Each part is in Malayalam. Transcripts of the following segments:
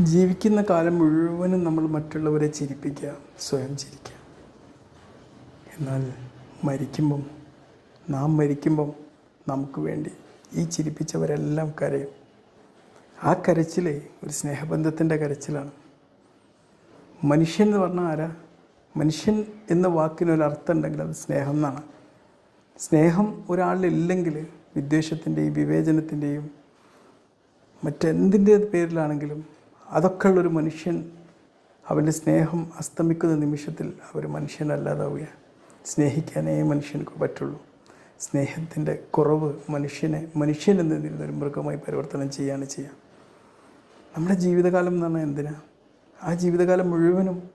ജീവിക്കുന്ന കാലം മുഴുവനും നമ്മൾ മറ്റുള്ളവരെ ചിരിപ്പിക്കുക സ്വയം ചിരിക്കുക. എന്നാൽ മരിക്കുമ്പം നാം മരിക്കുമ്പം നമുക്ക് വേണ്ടി ഈ ചിരിപ്പിച്ചവരെല്ലാം കരയും. ആ കരച്ചിൽ ഒരു സ്നേഹബന്ധത്തിന്റെ കരച്ചിലാണ്. മനുഷ്യൻ എന്ന് പറഞ്ഞാൽ ആരാ? മനുഷ്യൻ എന്ന വാക്കിനൊരർത്ഥം ഉണ്ടെങ്കിൽ അത് സ്നേഹം എന്നാണ്. സ്നേഹം ഒരാളിലില്ലെങ്കിൽ വിദ്വേഷത്തിന്റെയും വിവേചനത്തിന്റെയും മറ്റെന്തിന്റെ പേരിലാണെങ്കിലും അതൊക്കെ ഉള്ളൊരു മനുഷ്യൻ അവന്റെ സ്നേഹം അസ്തമിക്കുന്ന നിമിഷത്തിൽ അവർ മനുഷ്യനല്ലാതാവുക. സ്നേഹിക്കാനേ മനുഷ്യനൊക്കെ പറ്റുള്ളൂ. സ്നേഹത്തിന്റെ കുറവ് മനുഷ്യനെ മനുഷ്യൻ എന്നതിൽ ഒരു മൃഗമായി പരിവർത്തനം ചെയ്യാണ് ചെയ്യുക. നമ്മുടെ ജീവിതകാലം എന്ന് പറഞ്ഞാൽ എന്തിനാ? ആ ജീവിതകാലം മുഴുവനും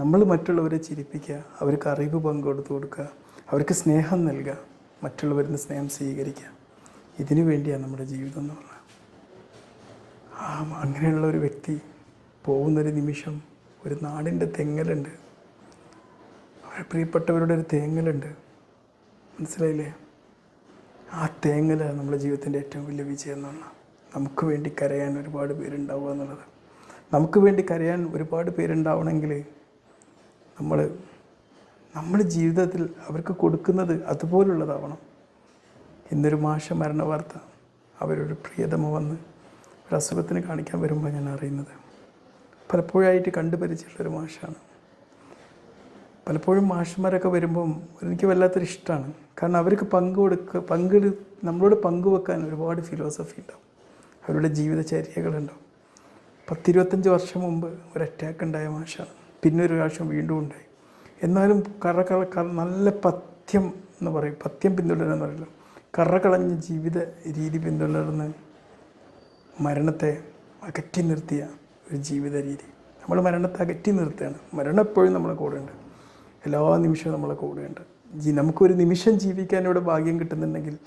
നമ്മൾ മറ്റുള്ളവരെ ചിരിപ്പിക്കുക അവർക്ക് അറിവ് പങ്കെടുത്തു കൊടുക്കുക അവർക്ക് സ്നേഹം നൽകുക മറ്റുള്ളവരിൽ നിന്ന് സ്നേഹം സ്വീകരിക്കുക. ഇതിനു വേണ്ടിയാണ് നമ്മുടെ ജീവിതം എന്ന് പറഞ്ഞാൽ. അങ്ങനെയുള്ള ഒരു വ്യക്തി പോകുന്നൊരു നിമിഷം ഒരു നാടിന്റെ തെങ്ങലുണ്ട്. അവരെ പ്രിയപ്പെട്ടവരുടെ ഒരു തേങ്ങലുണ്ട്. മനസ്സിലായില്ലേ? ആ തേങ്ങലാണ് നമ്മുടെ ജീവിതത്തിന്റെ ഏറ്റവും വലിയ വിജയം എന്ന് നമുക്ക് വേണ്ടി കരയാൻ ഒരുപാട് പേരുണ്ടാവുക എന്നുള്ളത്. നമുക്ക് വേണ്ടി കരയാൻ ഒരുപാട് പേരുണ്ടാവണമെങ്കിൽ നമ്മൾ നമ്മുടെ ജീവിതത്തിൽ അവർക്ക് കൊടുക്കുന്നത് അതുപോലുള്ളതാവണം. ഇന്നൊരു മാഷ മരണ വാർത്ത അവരൊരു പ്രിയതമ വന്ന് ഒരു അസുഖത്തിന് കാണിക്കാൻ വരുമ്പോൾ ഞാൻ അറിയുന്നത്. പലപ്പോഴായിട്ട് കണ്ടുപരിച്ചിട്ടുള്ളൊരു മാഷാണ്. പലപ്പോഴും മാഷന്മാരൊക്കെ വരുമ്പം എനിക്ക് വല്ലാത്തൊരു ഇഷ്ടമാണ്. കാരണം അവർക്ക് പങ്ക് കൊടുക്കുക പങ്കെടു നമ്മളോട് പങ്കുവെക്കാൻ ഒരുപാട് ഫിലോസഫി ഉണ്ടാവും. അവരുടെ ജീവിതചര്യകളുണ്ടാവും. പത്തിരുപത്തഞ്ച് വർഷം മുമ്പ് ഒരു അറ്റാക്ക് ഉണ്ടായ മാഷാണ്. പിന്നെ ഒരു പ്രാവശ്യം വീണ്ടും ഉണ്ടായി. എന്നാലും കറ കള നല്ല പഥ്യം എന്ന് പറയും. പഥ്യം പിന്തുടരുന്ന പറയല്ലോ. കറ കളഞ്ഞ ജീവിത രീതി പിന്തുടർന്ന് മരണത്തെ അകറ്റി നിർത്തിയ ഒരു ജീവിത രീതി. നമ്മൾ മരണത്തെ അകറ്റി നിർത്തുകയാണ്. മരണം എപ്പോഴും നമ്മളെ കൂടെയുണ്ട്. എല്ലാ നിമിഷവും നമ്മളെ കൂടെയുണ്ട്. ജീ നമുക്കൊരു നിമിഷം ജീവിക്കാൻ ഇവിടെ ഭാഗ്യം കിട്ടുന്നുണ്ടെങ്കിൽ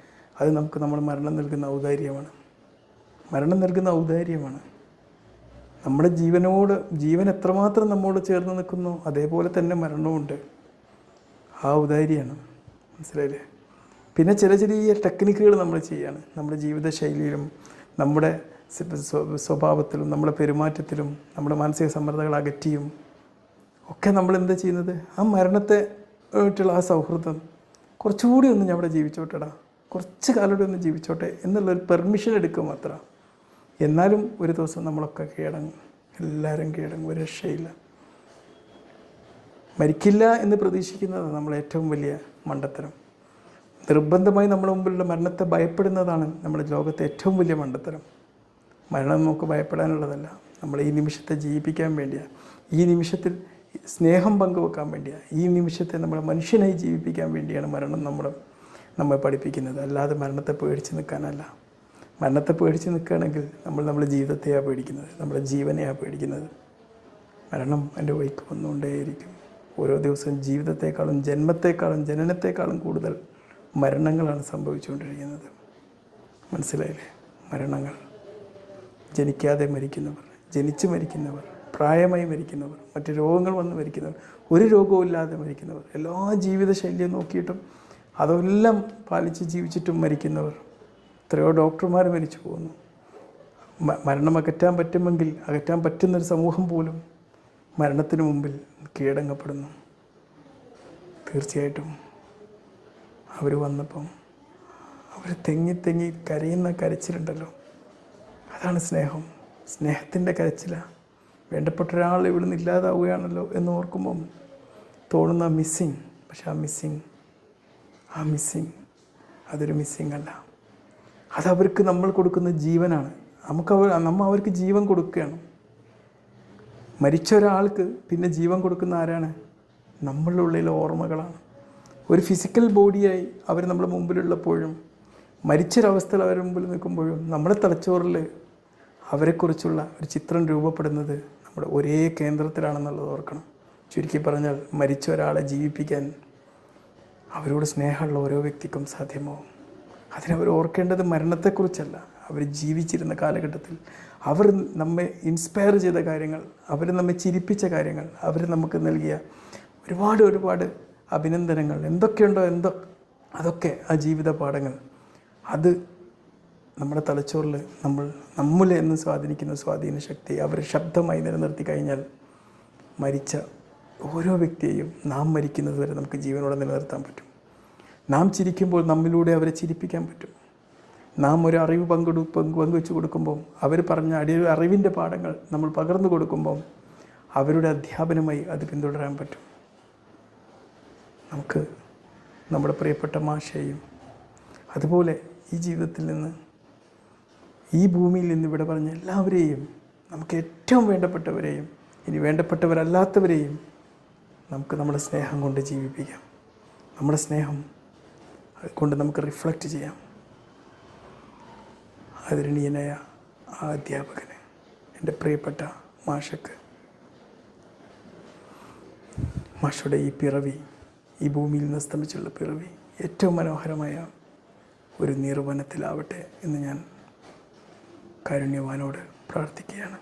അത് നമുക്ക് നമ്മൾ മരണം നൽകുന്ന ഔദാര്യമാണ്. മരണം നൽകുന്ന ഔദാര്യമാണ്. നമ്മുടെ ജീവനോട് ജീവൻ എത്രമാത്രം നമ്മോട് ചേർന്ന് നിൽക്കുന്നു അതേപോലെ തന്നെ മരണവുമുണ്ട് ആ ഔദാര്യമാണ്. മനസ്സിലായില്ലേ? പിന്നെ ചില ചെറിയ ടെക്നിക്കുകൾ നമ്മൾ ചെയ്യാണ് നമ്മുടെ ജീവിത ശൈലിയിലും നമ്മുടെ സ്വഭാവത്തിലും നമ്മുടെ പെരുമാറ്റത്തിലും നമ്മുടെ മാനസിക സമ്മർദ്ദങ്ങൾ അകറ്റിയും ഒക്കെ നമ്മൾ എന്താ ചെയ്യുന്നത്? ആ മരണത്തെ ആയിട്ടുള്ള ആ സൗഹൃദം കുറച്ചുകൂടി ഒന്ന് ഞാൻ അവിടെ ജീവിച്ചോട്ടെടാ. കുറച്ച് കാലം കൂടി ഒന്ന് ജീവിച്ചോട്ടെ എന്നുള്ളൊരു പെർമിഷൻ എടുക്കുക മാത്രം. എന്നാലും ഒരു ദിവസം നമ്മളൊക്കെ കീഴടങ്ങും എല്ലാവരും കീഴടങ്ങും ഒരു രക്ഷയില്ല. മരിക്കില്ല എന്ന് പ്രതീക്ഷിക്കുന്നത് നമ്മൾ ഏറ്റവും വലിയ മണ്ടത്തരം. നിർബന്ധമായി നമ്മുടെ മുമ്പിലുള്ള മരണത്തെ ഭയപ്പെടുന്നതാണ് നമ്മുടെ ലോകത്തെ ഏറ്റവും വലിയ മണ്ടത്തരം. മരണം നമുക്ക് ഭയപ്പെടാനുള്ളതല്ല. നമ്മൾ ഈ നിമിഷത്തെ ജീവിപ്പിക്കാൻ വേണ്ടിയാണ് ഈ നിമിഷത്തിൽ സ്നേഹം പങ്കുവെക്കാൻ വേണ്ടിയാണ് ഈ നിമിഷത്തെ നമ്മൾ മനുഷ്യനായി ജീവിപ്പിക്കാൻ വേണ്ടിയാണ് മരണം നമ്മൾ നമ്മെ പഠിപ്പിക്കുന്നത്. അല്ലാതെ മരണത്തെ പേടിച്ച് നിൽക്കാനല്ല. മരണത്തെ പേടിച്ച് നിൽക്കുകയാണെങ്കിൽ നമ്മൾ നമ്മുടെ ജീവിതത്തെയാണ് പേടിക്കുന്നത്. നമ്മുടെ ജീവനെയാണ് പേടിക്കുന്നത്. മരണം എന്റെ വഴിക്ക് വന്നുകൊണ്ടേയിരിക്കും. ഓരോ ദിവസവും ജീവിതത്തെക്കാളും ജന്മത്തെക്കാളും ജനനത്തെക്കാളും കൂടുതൽ മരണങ്ങളാണ് സംഭവിച്ചുകൊണ്ടിരിക്കുന്നത്. മനസ്സിലായില്ലേ? മരണങ്ങൾ. ജനിക്കാതെ മരിക്കുന്നവർ ജനിച്ച് മരിക്കുന്നവർ പ്രായമായി മരിക്കുന്നവർ മറ്റ് രോഗങ്ങൾ വന്ന് മരിക്കുന്നവർ ഒരു രോഗവും ഇല്ലാതെ മരിക്കുന്നവർ എല്ലാ ജീവിതശൈലിയും നോക്കിയിട്ടും അതെല്ലാം പാലിച്ച് ജീവിച്ചിട്ടും മരിക്കുന്നവർ. എത്രയോ ഡോക്ടർമാർ മരിച്ചു പോകുന്നു. മരണം അകറ്റാൻ പറ്റുമെങ്കിൽ അകറ്റാൻ പറ്റുന്നൊരു സമൂഹം പോലും മരണത്തിന് മുമ്പിൽ കീഴടങ്ങപ്പെടുന്നു. തീർച്ചയായിട്ടും അവർ വന്നപ്പം അവർ തെങ്ങി തെങ്ങി കരയുന്ന കരച്ചിലുണ്ടല്ലോ. അതാണ് സ്നേഹം? സ്നേഹത്തിന്റെ കരച്ചിലാണ് വേണ്ടപ്പെട്ട ഒരാൾ ഇവിടുന്ന് ഇല്ലാതാവുകയാണല്ലോ എന്ന് ഓർക്കുമ്പം തോന്നുന്ന മിസ്സിങ്. പക്ഷെ ആ മിസ്സിങ് ആ മിസ്സിങ് അതൊരു മിസ്സിങ് അല്ല. അതവർക്ക് നമ്മൾ കൊടുക്കുന്ന ജീവനാണ്. നമുക്ക് അവർ നമ്മൾ അവർക്ക് ജീവൻ കൊടുക്കുകയാണ്. മരിച്ച ഒരാൾക്ക് പിന്നെ ജീവൻ കൊടുക്കുന്ന ആരാണ്? നമ്മളുടെ ഉള്ളിലെ ഓർമ്മകളാണ്. ഒരു ഫിസിക്കൽ ബോഡിയായി അവർ നമ്മുടെ മുമ്പിലുള്ളപ്പോഴും മരിച്ചൊരവസ്ഥയിൽ അവരുടെ മുമ്പിൽ നിൽക്കുമ്പോഴും നമ്മുടെ തലച്ചോറിൽ അവരെക്കുറിച്ചുള്ള ഒരു ചിത്രം രൂപപ്പെടുന്നത് നമ്മുടെ ഒരേ കേന്ദ്രത്തിലാണെന്നുള്ളത് ഓർക്കണം. ചുരുക്കി പറഞ്ഞാൽ മരിച്ച ഒരാളെ ജീവിപ്പിക്കാൻ അവരോട് സ്നേഹമുള്ള ഓരോ വ്യക്തിക്കും സാധ്യമാവും. അതിനവർ ഓർക്കേണ്ടത് മരണത്തെക്കുറിച്ചല്ല. അവർ ജീവിച്ചിരുന്ന കാലഘട്ടത്തിൽ അവർ നമ്മെ ഇൻസ്പയർ ചെയ്ത കാര്യങ്ങൾ അവർ നമ്മെ ചിരിപ്പിച്ച കാര്യങ്ങൾ അവർ നമുക്ക് നൽകിയ ഒരുപാട് ഒരുപാട് അഭിനന്ദനങ്ങൾ എന്തൊക്കെയുണ്ടോ എന്തോ അതൊക്കെ ആ ജീവിത പാഠങ്ങൾ അത് നമ്മുടെ തലച്ചോറിൽ നമ്മൾ നമ്മളെ എന്ന് സ്വാധീനിക്കുന്ന സ്വാധീന ശക്തി അവർ ശബ്ദമായി നിലനിർത്തി കഴിഞ്ഞാൽ മരിച്ച ഓരോ വ്യക്തിയെയും നാം മരിക്കുന്നത് വരെ നമുക്ക് ജീവനോടെ നിലനിർത്താൻ പറ്റും. നാം ചിരിക്കുമ്പോൾ നമ്മിലൂടെ അവരെ ചിരിപ്പിക്കാൻ പറ്റും. നാം ഒരു അറിവ് പങ്കെടു പങ്ക് പങ്കുവെച്ച് കൊടുക്കുമ്പോൾ അവർ പറഞ്ഞ അടി അറിവിന്റെ പാഠങ്ങൾ നമ്മൾ പകർന്നു കൊടുക്കുമ്പോൾ അവരുടെ അധ്യാപനമായി അത് പിന്തുടരാൻ പറ്റും. നമുക്ക് നമ്മുടെ പ്രിയപ്പെട്ട മാഷയും അതുപോലെ ഈ ജീവിതത്തിൽ നിന്ന് ഈ ഭൂമിയിൽ നിന്ന് ഇവിടെ പറഞ്ഞ എല്ലാവരെയും നമുക്ക് ഏറ്റവും വേണ്ടപ്പെട്ടവരെയും ഇനി വേണ്ടപ്പെട്ടവരല്ലാത്തവരെയും നമുക്ക് നമ്മുടെ സ്നേഹം കൊണ്ട് ജീവിപ്പിക്കാം. നമ്മുടെ സ്നേഹം കൊണ്ട് നമുക്ക് റിഫ്ലക്റ്റ് ചെയ്യാം. ആദരണീയനായ ആ അധ്യാപകന് എന്റെ പ്രിയപ്പെട്ട മാഷക്ക്. മാഷയുടെ ഈ പിറവി ഈ ഭൂമിയിൽ നിന്ന് സ്തമിച്ചുള്ള പിറവി ഏറ്റവും മനോഹരമായ ഒരു നിർവനത്തിലാവട്ടെ എന്ന് ഞാൻ കാരുണ്യവാനോട് പ്രാർത്ഥിക്കുകയാണ്.